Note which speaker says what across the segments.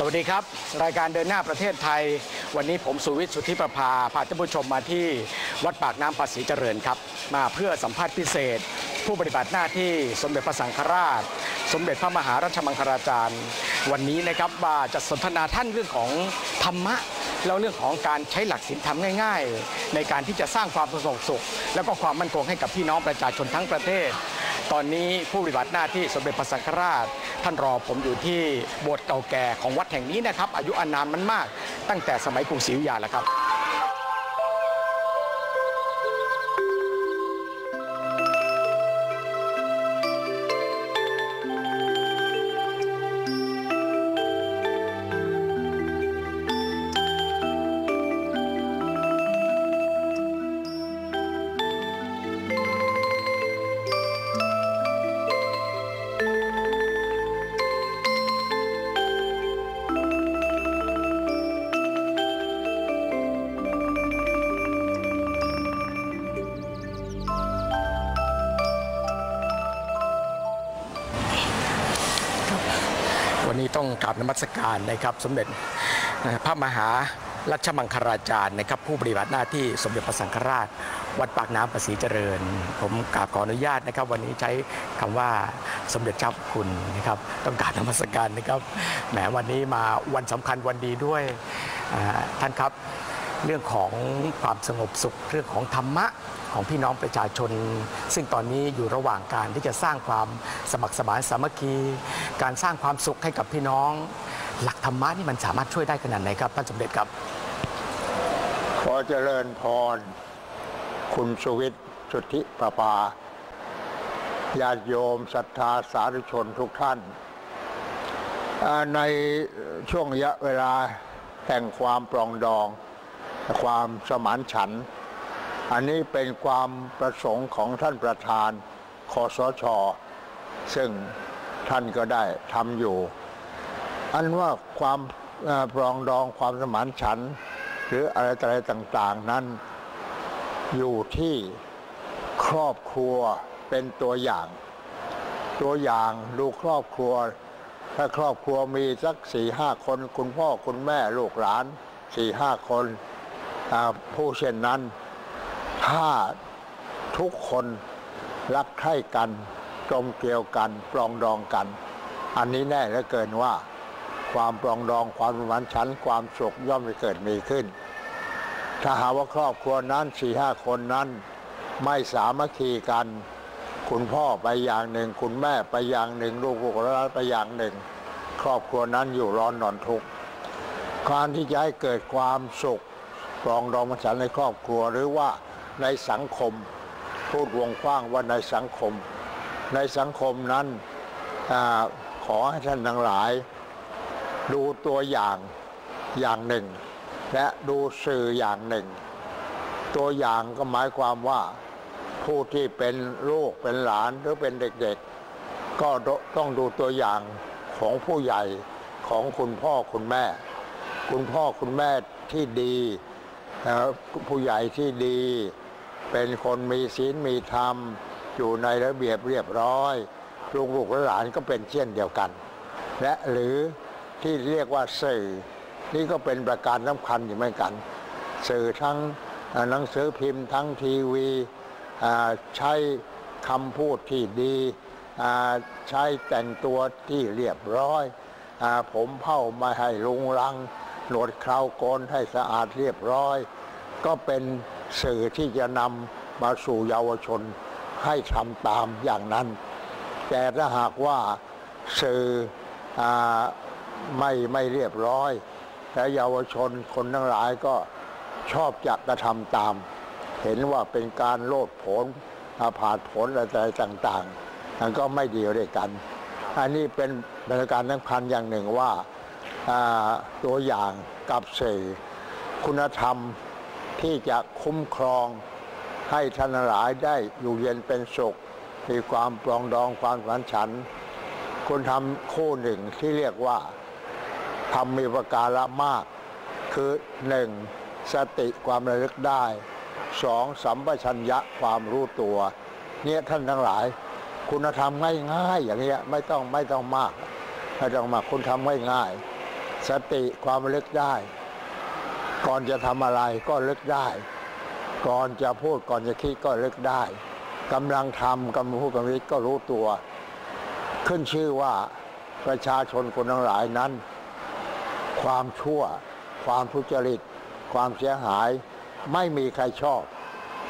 Speaker 1: สวัสดีครับ รายการเดินหน้าประเทศไทย วันนี้ผมสุวิทย์สุทธิประภาพาท่านผู้ชมมาที่วัดปากน้ำภาษีเจริญครับ มาเพื่อสัมภาษณ์พิเศษ ผู้ปฏิบัติหน้าที่สมเด็จพระสังฆราช สมเด็จพระมหาราชมังคลาจารย์ วันนี้นะครับว่าจะสนทนาท่านเรื่องของธรรมะแล้วเรื่องของการใช้หลักศีลธรรมง่าย ๆ ในการที่จะสร้างความสงบสุข แล้วก็ความมั่นคงให้กับพี่น้องประชาชนทั้งประเทศ ตอนนี้ผู้ปฏิบัติหน้าที่สมเด็จพระสังฆราช ท่านรอผมอยู่ที่โบสถ์เก่าแก่ของวัดแห่งนี้นะครับ อายุอานามมันมาก ตั้งแต่สมัยกรุงศรีอยุธยาแล้วครับ กราบนมัสการนะครับ สมเด็จพระมหารัชมังคลาจารย์นะครับ ผู้ปฏิบัติหน้าที่สมเด็จพระสังฆราช วัดปากน้ำภาษีเจริญ ผมกราบขออนุญาตนะครับ วันนี้ใช้คำว่าสมเด็จเจ้าคุณนะครับ ต้องการนมัสการนะครับแหมวันนี้มาวันสำคัญวันดีด้วยท่านครับ เรื่องของความสงบสุข เรื่องของธรรมะของพี่น้องประชาชน ซึ่งตอนนี้อยู่ระหว่างการที่จะสร้างความสมัครสมานสามัคคี การสร้างความสุขให้กับพี่น้อง หลักธรรมะนี่มันสามารถช่วยได้ขนาดไหนครับท่านสมเด็จครับ
Speaker 2: ขอเจริญพร คุณสุวิทย์สุทธิประภาญาติโยมศรัทธาสาธุชนทุกท่าน ในช่วงระยะเวลาแห่งความปรองดอง ความสมานฉัน อันนี้เป็นความประสงค์ของท่านประธานคอสช ซึ่งท่านก็ได้ทำอยู่ อันว่าความปรองดองความสมานฉัน หรืออะไรต่อะไรต่าง ๆ นั้นอยู่ที่ครอบครัวเป็นตัวอย่าง ตัวอย่างดูครอบครัว ถ้าครอบครัวมีสักสี่ห้าคน คุณพ่อคุณแม่ลูกหลานสี่ห้าคน ผู้เช่นนั้น ถ้าทุกคนรักใคร่กันกลมเกลียวกันปรองดองกัน อันนี้แน่เหลือเกินว่า ความปรองดองความสมานฉันความสุขย่อมจะเกิดมีขึ้น ถ้าหาว่าครอบครัวนั้นสี่ห้าคนนั้น ไม่สามัคคีกัน คุณพ่อไปอย่างหนึ่ง คุณแม่ไปอย่างหนึ่ง ลูกลูกหลานไปอย่างหนึ่ง ครอบครัวนั้นอยู่ร้อนนอนทุกข์การที่จะให้เกิดความสุข ปรองดองมันฉันในครอบครัวหรือว่าในสังคมพูดวงกว้างว่าในสังคม ในสังคมนั้นอขอให้ท่านทั้งหลาย ดูตัวอย่างอย่างหนึ่ง และดูสื่ออย่างหนึ่ง ตัวอย่างก็หมายความว่าผู้ที่เป็นลูกเป็นหลานหรือเป็นเด็กๆ ก็ต้องดูตัวอย่างของผู้ใหญ่ของคุณพ่อคุณแม่ คุณพ่อคุณแม่ที่ดี ผู้ใหญ่ที่ดี เป็นคนมีศีลมีธรรม อยู่ในระเบียบเรียบร้อยลูกๆและหลานก็เป็นเช่นเดียวกัน และหรือที่เรียกว่าสื่อ นี่ก็เป็นประการสำคัญอยู่เหมือนกัน สื่อทั้งหนังสือพิมพ์ทั้งทีวีใช้คำพูดที่ดีใช้แต่งตัวที่เรียบร้อยอผมเผ้าม่ให้ลุงรัง หนวดเคราวโกนให้สะอาดเรียบร้อย ก็เป็นสื่อที่จะนำมาสู่เยาวชนให้ทำตามอย่างนั้น แต่ถ้าหากว่าสื่ออไม่ไม่เรียบร้อยแต่เยาวชนคนทั้งหลายก็ชอบจะกระทำตาม เห็นว่าเป็นการโลดผนอาผาดผลอะไรต่างๆมันก็ไม่ดีด้วยกัน อันนี้เป็นบรรยากาศสำคัญอย่างหนึ่งว่า ตัวอย่างกับสื่อคุณธรรมที่จะคุ้มครองให้ท่านทั้งหลายได้อยู่เย็นเป็นสุข มีความปรองดองความสันฉัน คุณทำคู่หนึ่งที่เรียกว่าทำมีประการะมาก คือหนึ่งสติความระลึกได้สองสัมปชัญญะความรู้ตัว เนี่ยท่านทั้งหลาย คุณธรรมง่ายๆอย่างเงี้ยไม่ต้องไม่ต้องมากไม่ต้องมากคุณทำง่ายๆ สติความลึกได้ ก่อนจะทำอะไรก็ลึกได้ ก่อนจะพูดก่อนจะคิดก็ลึกได้กำลังทำกำลังพูดกำลังคิดก็รู้ตัว ขึ้นชื่อว่าประชาชนคนทั้งหลายนั้น ความชั่ว ความทุจริต ความเสียหาย ไม่มีใครชอบ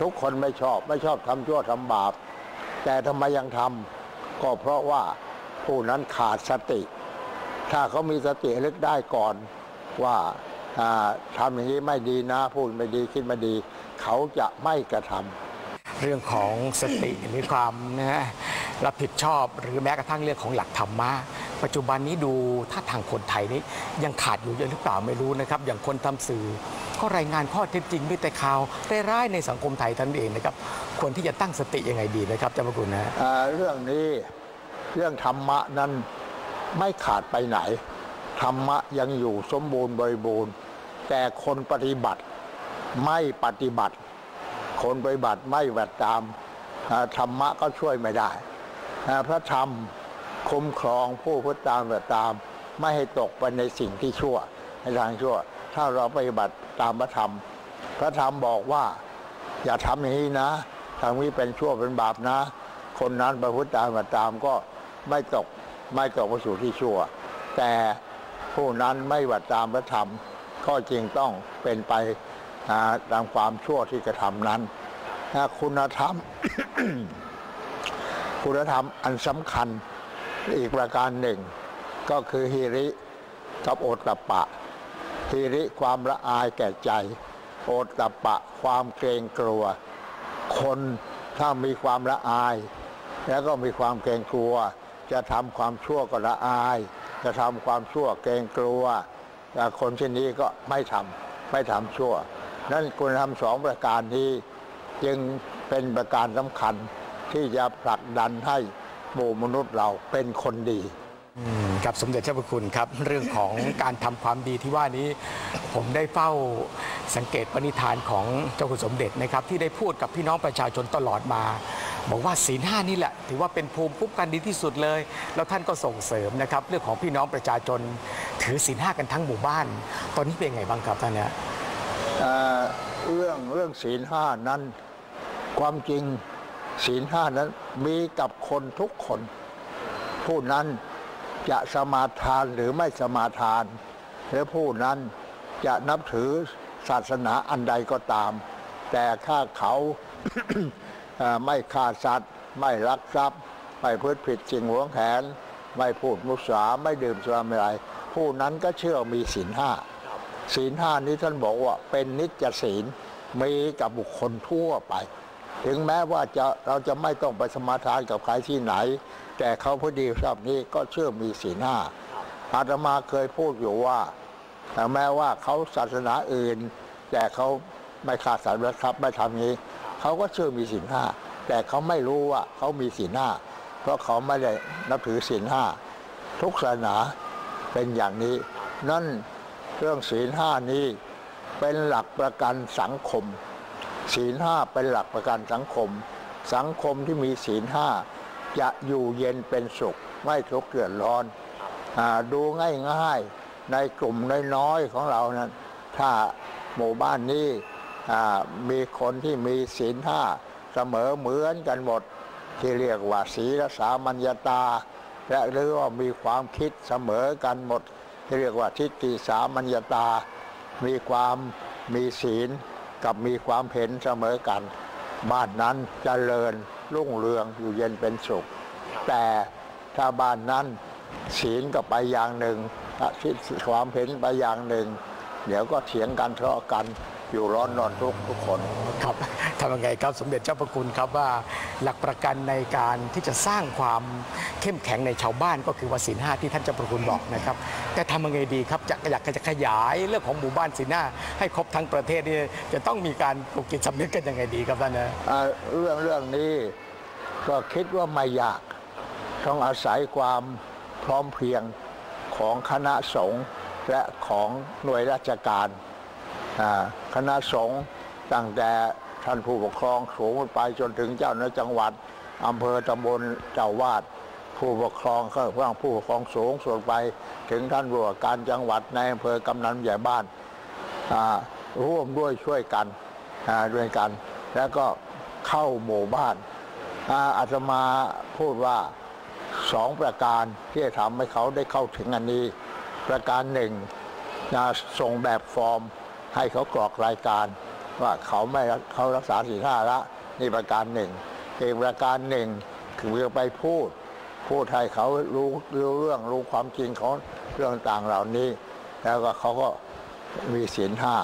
Speaker 2: ทุกคนไม่ชอบไม่ชอบทำชั่วทำบาป แต่ทำไมยังทำก็เพราะว่าผู้นั้นขาดสติ ถ้าเขามีสติลึกได้ก่อนว่าอ่าทำอย่างนี้ไม่ดีนะ พูดไม่ดีคิดไม่ดี เขาจะไม่กระทำ
Speaker 1: เรื่องของสติหรือความนะรับผิดชอบหรือแม้กระทั่งเรื่องของหลักธรรมะปัจจุบันนี้ดูถ้าทางคนไทยนี้ยังขาดอยู่เยอะหรือเปล่าไม่รู้นะครับ อย่างคนทำสื่อ ก็รายงานข้อเท็จจริงด้วยแต่ข่าวร้ายๆในสังคมไทยท่านเองนะครับควรที่จะตั้งสติยังไงดีนะครับเจ้าพระคุณนะ
Speaker 2: อ่าเรื่องนี้เรื่องธรรมะนั้น ไม่ขาดไปไหน ธรรมะยังอยู่สมบูรณ์บริบูรณ์ แต่คนปฏิบัติไม่ปฏิบัติ คนปฏิบัติไม่ปฏิบัติตามธรรมะก็ช่วยไม่ได้พระธรรมคุ้มครองผู้พุทธตามปฏิบัติตาม ไม่ให้ตกไปในสิ่งที่ชั่วในทางชั่ว ถ้าเราปฏิบัติตามพระธรรม พระธรรมบอกว่า อย่าทำอย่างนี้นะทำนี้เป็นชั่วเป็นบาปนะ คนนั้นประพฤติตามมาตามก็ไม่ตก ไม่ตกไปสู่ที่ชั่ว แต่ผู้นั้นไม่หวัดตามพระธรรม ก็จึงต้องเป็นไปตามความชั่วที่กระทำนั้นคุณธรรม คุณธรรมอันสำคัญอีกประการหนึ่ง ก็คือฮิริกับโอตตปปะฮิริความละอายแก่ใจ โอตตปปะความเกรงกลัว คนถ้ามีความละอาย แล้วก็มีความเกรงกลัว จะทำความชั่วก็ละอาย จะทำความชั่วเกรงกลัวแต่คนเช่นนี้ก็ไม่ทำไม่ทำชั่ว นั่นคุณธรรมสองประการนี้ จึงเป็นประการสำคัญที่จะผลักดันให้หมู่มนุษย์เราเป็นคนดี
Speaker 1: อืมครับสมเด็จเจ้าพระคุณครับ เรื่องของการทำความดีที่ว่านี้ผมได้เฝ้าสังเกตปณิธานของเจ้าคุณสมเด็จนะครับ ที่ได้พูดกับพี่น้องประชาชนตลอดมา บอกว่าศีลห้านี่แหละ ถือว่าเป็นภูมิคุ้มกันดีที่สุดเลย แล้วท่านก็ส่งเสริมนะครับ เรื่องของพี่น้องประชาชนถือศีลห้ากันทั้งหมู่บ้าน ตอนนี้เป็นไงบ้างครับท่านเนี่ย
Speaker 2: เรื่องเรื่องศีลห้านั้นความจริงศีลห้านั้นมีกับคนทุกคน ผู้นั้นจะสมาทานหรือไม่สมาทาน หรือผู้นั้นจะนับถือศาสนาอันใดก็ตาม แต่ถ้าเขา ไม่ฆ่าสัตว์ ไม่ลักทรัพย์ ไม่พืชผิดสิ่งหวงแหนไม่พูดมุสาไม่ดื่มสุราไม่ไร ผู้นั้นก็เชื่อมีศีลห้าศีลห้านี้ท่านบอกว่าเป็นนิจศีลมีกับบุคคลทั่วไป ถึงแม้ว่าจะเราจะไม่ต้องไปสมาทานกับใครที่ไหน แต่เขาพอดีชอบนี้ก็เชื่อมีศีลห้าอาตมาเคยพูดอยู่ว่าแต่แม้ว่าเขาศาสนาอื่น แต่เขาไม่ขาดสารครับไม่ทำนี้ เขาก็เชื่อมีศีลห้าแต่เขาไม่รู้ว่าเขามีศีลห้าเพราะเขาไม่ได้นับถือศีลห้าทุกศาสนาเป็นอย่างนี้ นั่นเรื่องศีลห้านี้เป็นหลักประกันสังคม ศีลห้าเป็นหลักประกันสังคม สังคมที่มีศีลห้าจะอยู่เย็นเป็นสุข ไม่ทุกข์เดือดร้อนอดูง่ายๆในกลุ่มน้อยๆของเรานั้นถ้าหมู่บ้านนี้ มีคนที่มีศีลห้าเสมอเหมือนกันหมด ที่เรียกว่าศีลสามัญญาตา และหรือว่ามีความคิดเสมอกันหมด ที่เรียกว่าทิฏฐิสามัญญาตา มีความมีศีลกับมีความเห็นเสมอกัน บ้านนั้นเจริญรุ่งเรืองอยู่เย็นเป็นสุข แต่ถ้าบ้านนั้นศีลก็ไปอย่างหนึ่งความเห็นไปอย่างหนึ่ง เดี๋ยวก็เถียงกันทะเลาะกัน อยู่ร้อนนอนทุกข์ทุกคน
Speaker 1: ครับทำยังไงครับสมเด็จเจ้าพระคุณครับว่าหลักประกันในการที่จะสร้างความเข้มแข็งในชาวบ้านก็คือว่าศีลห้าที่ท่านเจ้าพระคุณบอกนะครับ แต่ทำยังไงดีครับจะอยากจะขยายเรื่องของหมู่บ้านศีลห้าให้ครบทั้งประเทศนี่จะต้องมีการปลุกจิตสำนึกกันยังไงดีครับท่านนะ
Speaker 2: อ่าเรื่องเรื่องนี้ก็คิดว่าไม่ยาก ต้องอาศัยความพร้อมเพรียงของคณะสงฆ์และของหน่วยราชการอ่า คณะสงฆ์ตั้งแต่ท่านผู้ปกครองสูงไปจนถึงเจ้าหน้าจังหวัดอำเภอตำบลเจ้าวาดผู้ปกครองก็ว่างผู้ปกครองสูงส่วนไปถึงท่านผู้ว่าการจังหวัดในอำเภอกำนันใหญ่บ้านร่วมด้วยช่วยกันด้วยกัน แล้วก็เข้าหมู่บ้านอาอาตมาพูดว่าสองประการที่จะทำให้เขาได้เข้าถึงอันนี้ ประการหนึ่งส่งแบบฟอร์ม ให้เขากรอกรายการ ว่าเขาไม่เขารักษาสี่ห้าละนี่ประการหนึ่งอีกประการหนึ่งคือเราไปพูด พูดให้เขารู้รู้เรื่องรู้ความจริงของเรื่องต่างเหล่านี้ แล้วก็เขาก็มีศีลห้า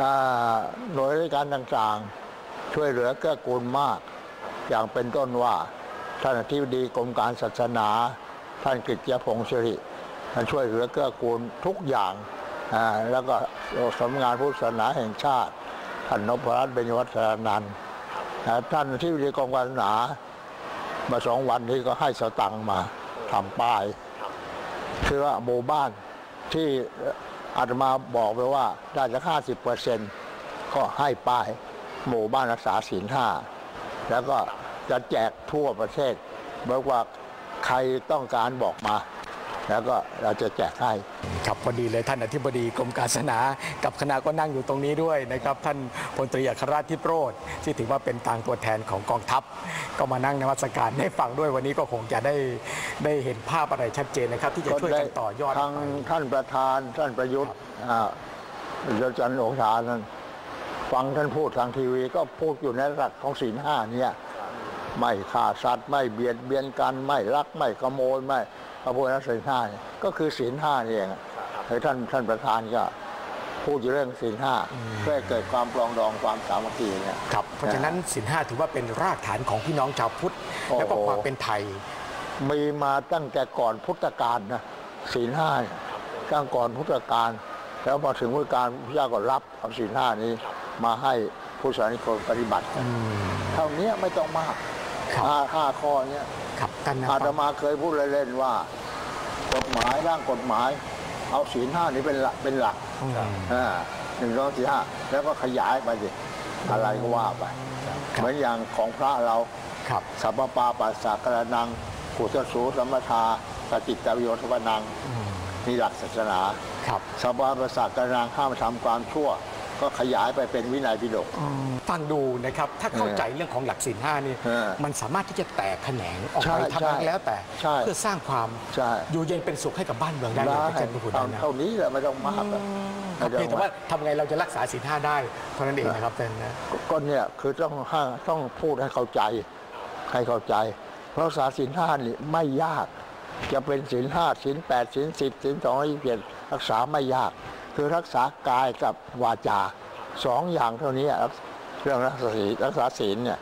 Speaker 2: อ่าหน่วยราชการต่างๆ ช่วยเหลือเกื้อกูลมาก อย่างเป็นต้นว่าท่านอธิบดีกรมการศาสนา ท่านกิตยพงศ์สิริท่านช่วยเหลือเกื้อกูลทุกอย่าง แล้วก็สำนักงานพุทธศาสนาแห่งชาติท่านนพรัตน์เบญวัฒนานันท์อ่าท่านอธิบดีกรมการศาสนามาสองวันนี้ก็ให้สตังค์มาทำป้ายคือว่าหมู่บ้านที่อาตมาบอกไปว่าได้จะห้าสิบเปอร์เซ็นต์ก็ให้ป้ายหมู่บ้านรักษาศีลห้าแล้วก็จะแจกทั่วประเทศบอกว่าใครต้องการบอกมา แล้วก็เราจะแจกให้
Speaker 1: ครับพอดีเลยท่านอธิบดีกรมการศาสนา กับคณะก็นั่งอยู่ตรงนี้ด้วยนะครับ ท่านพลตรีอัครราชทิพโรธที่ถือว่าเป็นต่างตัวแทนของกองทัพ ก็มานั่งนมัสการให้ฟังด้วยวันนี้ก็คงจะได้ได้เห็นภาพอะไรชัดเจนนะครับ ที่จะช่วยกันต่อยอด
Speaker 2: ทาง
Speaker 1: ไป
Speaker 2: ท่านประธานท่านประยุทธ์อ่าอาจารย์โอชานั้นฟังท่านพูดทางทีวีก็พูดอยู่ในหลักของศีลห้าเนี่ยไม่ฆ่าสัตว์ไม่เบียดเบียนกันไม่ลักไม่ขโมยไม่ ขโมยนักศีลห้าเนี่ยก็คือศีลห้านี่เองให้ท่านท่านประธานก็พูดอยู่เรื่องศีลห้าเพื่อให้เกิดความปรองดองความสามัคคีเนี่ย
Speaker 1: ครับเพราะฉะนั้นสินห้าถือว่าเป็นรากฐานของพี่น้องชาวพุทธ
Speaker 2: โอ้โห
Speaker 1: แล้วก็ความเป็นไทย
Speaker 2: มีมาตั้งแต่ก่อนพุทธกาลนะศีลห้าเนี่ยตั้งก่อนพุทธกาลแล้วพอถึงพุทธกาลพระเจ้าก็รับเอาศีลห้านี้มาให้ผู้สานิชนปฏิบัติกันเท่านี้ไม่ต้องมาก
Speaker 1: ครับ
Speaker 2: ห้าห้าข้อเนี้ย
Speaker 1: ครับท่านนะ
Speaker 2: อา
Speaker 1: ค
Speaker 2: ต
Speaker 1: รับ
Speaker 2: มาเคยพูดเล่นๆว่า กฎหมายร่างกฎหมาย เอาศีลห้านี้เป็นหลักเป็นหลัก
Speaker 1: อืม
Speaker 2: อ่าหนึ่งสองสี่ห้าแล้วก็ขยายไปสิอะไรก็ว่าไปเหมือนอย่างของพระเรา
Speaker 1: ครับ
Speaker 2: สัพพปาปัสสะกระนังกุศลสูสัมมทาสจิตตวิโยทวนังนี่หลักศาสนา
Speaker 1: ครับ
Speaker 2: สัพพปาปัสสะกระนังห้ามทำความชั่ว ก็ขยายไปเป็นวินัยปิฎก
Speaker 1: ฟังดูนะครับ ถ้าเข้าใจเรื่องของหลักศีลห้านี่
Speaker 2: เออ
Speaker 1: มันสามารถที่จะแตกแขนงออก
Speaker 2: ใช่
Speaker 1: ไปทำอะไร
Speaker 2: ใช่
Speaker 1: แล้วแต่
Speaker 2: ใช่
Speaker 1: เพื่อสร้างความ
Speaker 2: ใช่
Speaker 1: อยู่เย็นเป็นสุขให้กับบ้านเมืองได้เลย
Speaker 2: ได้
Speaker 1: เป็นเช่นพระคุณ
Speaker 2: เอา
Speaker 1: นะ
Speaker 2: เท่านี้แหละไม่ต้องมากอะ
Speaker 1: ครับ
Speaker 2: ไม่
Speaker 1: เพียง
Speaker 2: ต้
Speaker 1: แต่
Speaker 2: อง
Speaker 1: ว่าทำไงเราจะรักษาศีลห้าได้เท่านั้นเองนะครับท่านนะ
Speaker 2: ก็เนี่ยคือต้องห้าต้องพูดให้เข้าใจให้เข้าใจ เพราะศาสตร์ศีลห้านี่ไม่ยาก จะเป็นศีลห้าศีลแปดศีลสิบศีลสองร้อยยี่สิบเจ็ดรักษาไม่ยาก คือรักษากายกับวาจาสองอย่างเท่านี้รักเรื่องรักษาศีลรักษาศีลเนี่ย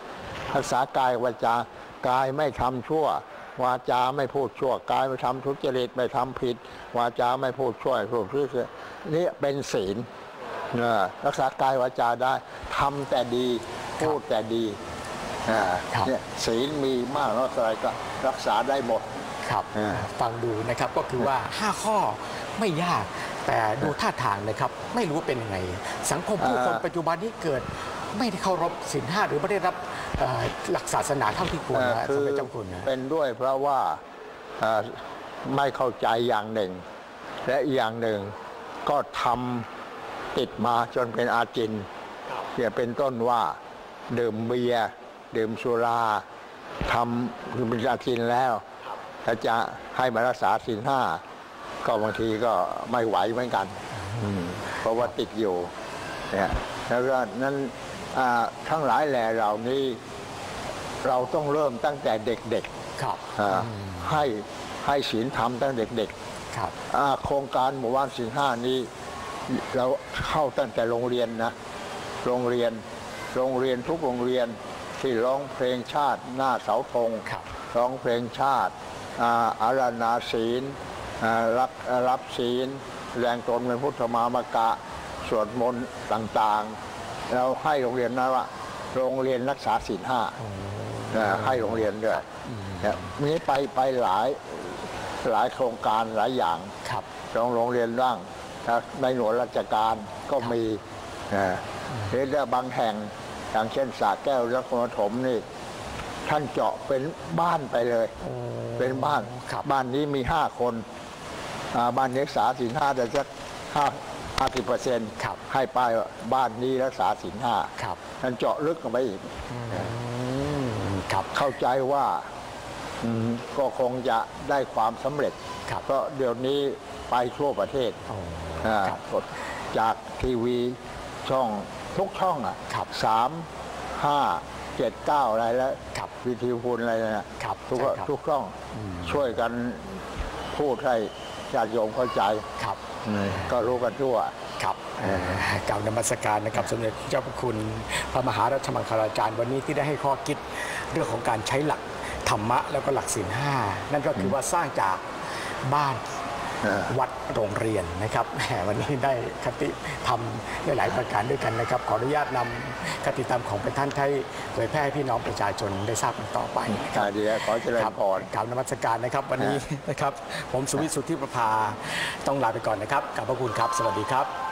Speaker 2: รักษากายวาจากายไม่ทำชั่ว วาจาไม่พูดชั่วกายไม่ทำทุจริตไม่ทำผิด วาจาไม่พูดชั่วไม่พูดชั่วนี่เป็นศีลเออรักษากายวาจาได้ทำแต่ดีพูดแต่ดีอ่า
Speaker 1: ครับ
Speaker 2: เนี่ยศีลมีมากน้อยเท่าไหรก็รักษาได้หมด
Speaker 1: ครับ
Speaker 2: อ่า
Speaker 1: ฟังดูนะครับก็คือว่า 5 ข้อ ไม่ยาก แต่ดูท่าทางนะครับ ไม่รู้ว่าเป็นยังไง สังคมผู้คนปัจจุบันนี้เกิดไม่ได้เคารพศีลห้าหรือไม่ได้รับเอ่อหลักศาสนาเท่าที่ควร
Speaker 2: เอ่อ
Speaker 1: นะส
Speaker 2: คื
Speaker 1: ม
Speaker 2: อ
Speaker 1: เด็จเจ้าคุณนะ
Speaker 2: เป็นด้วยเพราะว่าเอ่อไม่เข้าใจอย่างหนึ่ง และอีกอย่างหนึ่งก็ทำติดมาจนเป็นอาจินเนี่ยเป็นต้นว่าดื่มเบียร์ดื่มสุราทำคือเป็นอาจินแล้วถ้าจะให้มารักษาศีลห้า ก็บางทีก็ไม่ไหวเหมือนกันอืมเพราะว่าติดอยู่เนี่ยแล้วก็นั้นอ่าทั้งหลายแหล่เหล่านี้เราต้องเริ่มตั้งแต่เด็ก
Speaker 1: ครับ
Speaker 2: ๆอ่าให้ให้ศีลธรรมตั้งแต่เด็ก
Speaker 1: ครับ
Speaker 2: ๆอ่าโครงการหมู่บ้านศีลห้านี้เราเข้าตั้งแต่โรงเรียนนะ โรงเรียน โรงเรียนทุกโรงเรียนที่ร้องเพลงชาติหน้าเสาธง
Speaker 1: ครับ
Speaker 2: ร้องเพลงชาติอ่าอารานาศีลอ่า รับรับศีลแรงตนเป็นพุทธมามกะสวดมนต์ต่างๆเราให้โรงเรียนนั้นว่าโรงเรียนรักษาศีลห้าอ่าให้โรงเรียนด้วยเนี่ยมีไปไปหลายหลายโครงการหลายอย่าง
Speaker 1: ครับ
Speaker 2: โรงโรงเรียนร่างนะในหน่วยราชการก็มีนะหรือถ้าบางแห่งอย่างเช่นสระแก้วนครปฐมนี่ ท่านเจาะเป็นบ้านไปเลย เป็นบ้าน
Speaker 1: ครับ
Speaker 2: บ้านนี้มีห้าคนอ่า บ้านนี้รักษาสินห้าแต่สักห้าห้าสิบเปอร์เซ็นต์
Speaker 1: ครับ
Speaker 2: ให้ไปว่าบ้านนี้รักษาสินห้า
Speaker 1: ครับ
Speaker 2: ท่านเจาะลึกลงไปอีก
Speaker 1: อืมครับ
Speaker 2: เข้าใจว่าอืมก็คงจะได้ความสำเร็จ
Speaker 1: ครับ
Speaker 2: เพราะเดี๋ยวนี้ไปทั่วประเทศ
Speaker 1: โอ้
Speaker 2: อ่า
Speaker 1: ครับ
Speaker 2: จากทีวีช่องทุกช่องอะ
Speaker 1: ครับ
Speaker 2: สามห้าเจ็ดเก้าอะไรแล้ว
Speaker 1: ครับ
Speaker 2: วิธีพูนอะไรนะครับทุก
Speaker 1: ใช่ครับ
Speaker 2: ทุกช่องช่วยกันพูดให้ ญาติโยมเข้าใจ
Speaker 1: ครับ
Speaker 2: ก็รู้กันทั่ว
Speaker 1: ครับเอ่อกล่าวนมัสการนะครับสมเด็จเจ้าพระคุณพระมหารัชมังคลาจารย์วันนี้ที่ได้ให้ข้อคิดเรื่องของการใช้หลักธรรมะแล้วก็หลักศีลห้านั่นก็คือว่าสร้างจากบ้าน
Speaker 2: เออ
Speaker 1: วัดโรงเรียนนะครับแหมวันนี้ได้คติธรรมหลายๆประการด้วยกันนะครับ ขออนุญาตนำคติธรรมของพระท่านให้เผยแพร่ให้พี่น้องประชาชนได้ทราบกันต่อไปนะครับ
Speaker 2: อ่าดีแล้วขอเจริญ
Speaker 1: ครับ
Speaker 2: พร
Speaker 1: กล่าวนมัสการนะครับ วันนี้นะครับผมสุวิทย์สุทธิประภาต้องลาไปก่อนนะครับขอบพระคุณครับ สวัสดีครับ